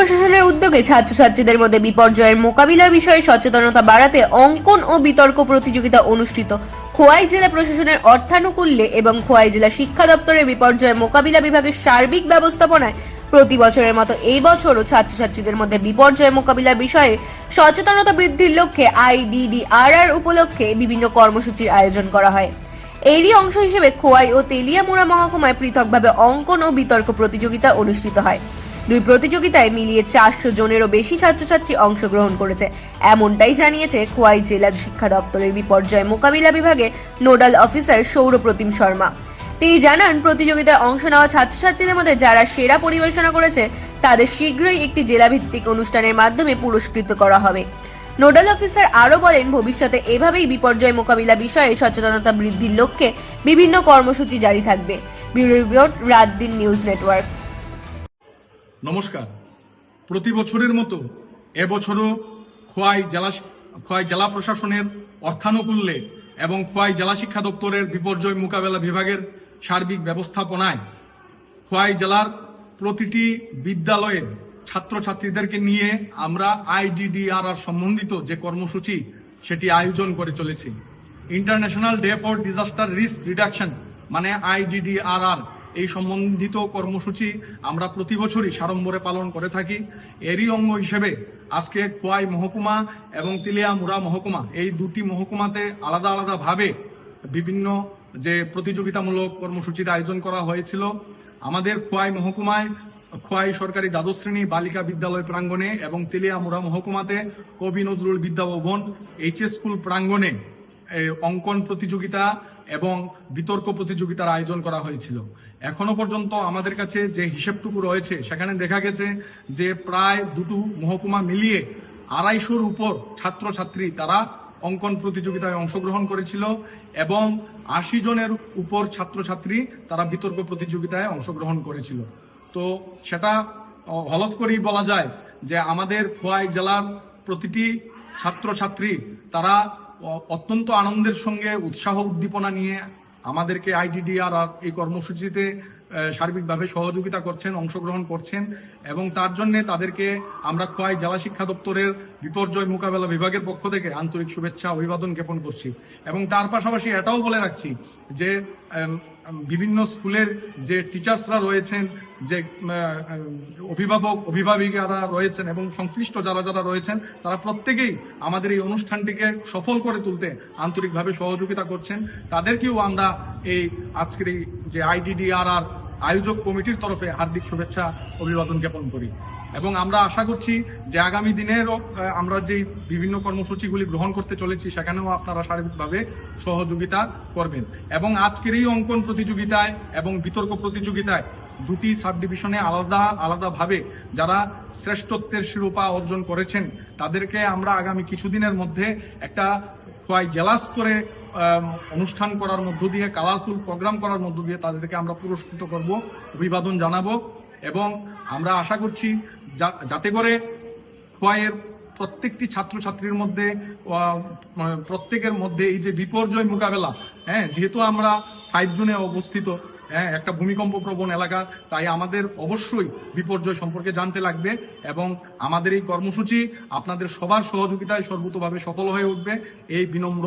প্রশাসনের উদ্যোগে ছাত্রছাত্রীদের মধ্যে বিপর্যয়ের মোকাবিলা বিষয়ে সচেতনতা বাড়াতে অঙ্কন ও বিতর্ক প্রতিযোগিতা অনুষ্ঠিত। খোয়াই জেলা প্রশাসনের অর্থানুকূল্যে এবং খোয়াই জেলা শিক্ষা দপ্তরের বিপর্যয় মোকাবিলা বিভাগের সার্বিক ব্যবস্থাপনায় প্রতি বছরের মতো এই বছরও ছাত্রছাত্রীদের মধ্যে বিপর্যয় মোকাবিলার বিষয়ে সচেতনতা বৃদ্ধির লক্ষ্যে আইডিডিআরআর উপলক্ষে বিভিন্ন কর্মসূচির আয়োজন করা হয়। এরই অংশ হিসেবে খোয়াই ও তেলিয়ামুড়া মহকুমায় পৃথকভাবে অঙ্কন ও বিতর্ক প্রতিযোগিতা অনুষ্ঠিত হয়। দুই প্রতিযোগিতায় মিলিয়ে চারশো জনেরও বেশি ছাত্রছাত্রী অংশগ্রহণ করেছে। এমনটাই জানিয়েছে খোয়াই জেলা শিক্ষা দপ্তরের বিপর্যয় মোকাবিলা বিভাগে নোডাল অফিসার সৌরপ্রতিম শর্মা। তিনি জানান, প্রতিযোগিতায় অংশ নেওয়া ছাত্রছাত্রীদের মধ্যে যারা সেরা পরিবেশনা করেছে, তাদের শীঘ্রই একটি জেলাভিত্তিক অনুষ্ঠানের মাধ্যমে পুরস্কৃত করা হবে। নোডাল অফিসার আরও বলেন, ভবিষ্যতে এভাবেই বিপর্যয় মোকাবিলা বিষয়ে সচেতনতা বৃদ্ধির লক্ষ্যে বিভিন্ন কর্মসূচি জারি থাকবে। ব্যুরো রিপোর্ট, রাত দিন নিউজ নেটওয়ার্ক। নমস্কার। প্রতি বছরের মতো এবছরও খোয়াই জেলা খোয়াই জেলা প্রশাসনের অর্থানুকূল্যে এবং খোয়াই জেলা শিক্ষা দপ্তরের বিপর্যয় মোকাবেলা বিভাগের সার্বিক ব্যবস্থাপনায় খোয়াই জেলার প্রতিটি বিদ্যালয়ের ছাত্রছাত্রীদেরকে নিয়ে আমরা আইডিডিআরআর সম্বন্ধিত যে কর্মসূচি, সেটি আয়োজন করে চলেছি। International day for disaster risk reduction মানে I D D R R এই সম্বন্ধিত কর্মসূচি আমরা প্রতি বছরই সাড়ম্বরে পালন করে থাকি। এরই অঙ্গ হিসেবে আজকে খোয়াই মহকুমা এবং তিলিয়ামুড়া মহকুমা, এই দুটি মহকুমাতে আলাদা আলাদা ভাবে বিভিন্ন যে প্রতিযোগিতামূলক কর্মসূচির আয়োজন করা হয়েছিল। আমাদের খোয়াই মহকুমায় খোয়াই সরকারি দ্বাদশ শ্রেণি বালিকা বিদ্যালয় প্রাঙ্গণে এবং তেলিয়ামুড়া মহকুমাতে কবি নজরুল বিদ্যাভবন এইচএস স্কুল প্রাঙ্গণে অঙ্কন প্রতিযোগিতা এবং বিতর্ক প্রতিযোগিতার আয়োজন করা হয়েছিল। এখনও পর্যন্ত আমাদের কাছে যে হিসেবটুকু রয়েছে, সেখানে দেখা গেছে যে প্রায় দুটো মহকুমা মিলিয়ে আড়াইশোর উপর ছাত্রছাত্রী তারা অঙ্কন প্রতিযোগিতায় অংশগ্রহণ করেছিল এবং আশি জনের উপর ছাত্রছাত্রী তারা বিতর্ক প্রতিযোগিতায় অংশগ্রহণ করেছিল। তো সেটা হলফ করেই বলা যায় যে আমাদের খোয়াই জেলার প্রতিটি ছাত্রছাত্রী তারা অত্যন্ত আনন্দের সঙ্গে উৎসাহ উদ্দীপনা নিয়ে আমাদেরকে আইডিডিআর আর এই কর্মসূচিতে সার্বিকভাবে সহযোগিতা করছেন, অংশগ্রহণ করছেন এবং তার জন্য তাদেরকে আমরা খোয়াই জেলা শিক্ষা দপ্তরের বিপর্যয় মোকাবেলা বিভাগের পক্ষ থেকে আন্তরিক শুভেচ্ছা, অভিবাদন জ্ঞাপন করছি। এবং তার পাশাপাশি এটাও বলে রাখছি যে বিভিন্ন স্কুলের যে টিচার্সরা রয়েছেন, যে অভিভাবক, অভিভাবিকারা রয়েছেন এবং সংশ্লিষ্ট যারা যারা রয়েছেন, তারা প্রত্যেকেই আমাদের এই অনুষ্ঠানটিকে সফল করে তুলতে আন্তরিকভাবে সহযোগিতা করছেন। তাদেরকেও আমরা এই আজকের এই যে আইডিডিআরআর আয়োজক কমিটির তরফে হার্দিক শুভেচ্ছা, অভিবাদন জ্ঞাপন করি। এবং আমরা আশা করছি যে আগামী দিনেরও আমরা যে বিভিন্ন কর্মসূচিগুলি গ্রহণ করতে চলেছি, সেখানেও আপনারা সার্বিকভাবে সহযোগিতা করবেন। এবং আজকের এই অঙ্কন প্রতিযোগিতায় এবং বিতর্ক প্রতিযোগিতায় দুটি সাব ডিভিশনে আলাদা, আলাদাভাবে যারা শ্রেষ্ঠত্বের শিরোপা অর্জন করেছেন, তাদেরকে আমরা আগামী কিছুদিনের মধ্যে একটা খোয়াই জেলা স্তরে অনুষ্ঠান করার মধ্য দিয়ে কালারফুল প্রোগ্রাম করার মধ্য দিয়ে তাদেরকে আমরা পুরস্কৃত করব, অভিবাদন জানাব এবং আমরা আশা করছি যাতে করে খোয়াইয়ের প্রত্যেকটি ছাত্রছাত্রীর মধ্যে প্রত্যেকের মধ্যে এই যে বিপর্যয় মোকাবেলা হ্যাঁ যেহেতু আমরা ফাইভ জুনে অবস্থিত হ্যাঁ একটা ভূমিকম্প প্রবণ এলাকা, তাই আমাদের অবশ্যই বিপর্যয় সম্পর্কে জানতে লাগবে এবং আমাদের এই কর্মসূচি আপনাদের সবার সহযোগিতায় সর্বতভাবে সফল হয়ে উঠবে। এই বিনম্র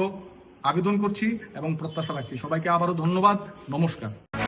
আবেদন করছি এবং প্রত্যাশা রাখছি। সবাইকে আবারও ধন্যবাদ। নমস্কার।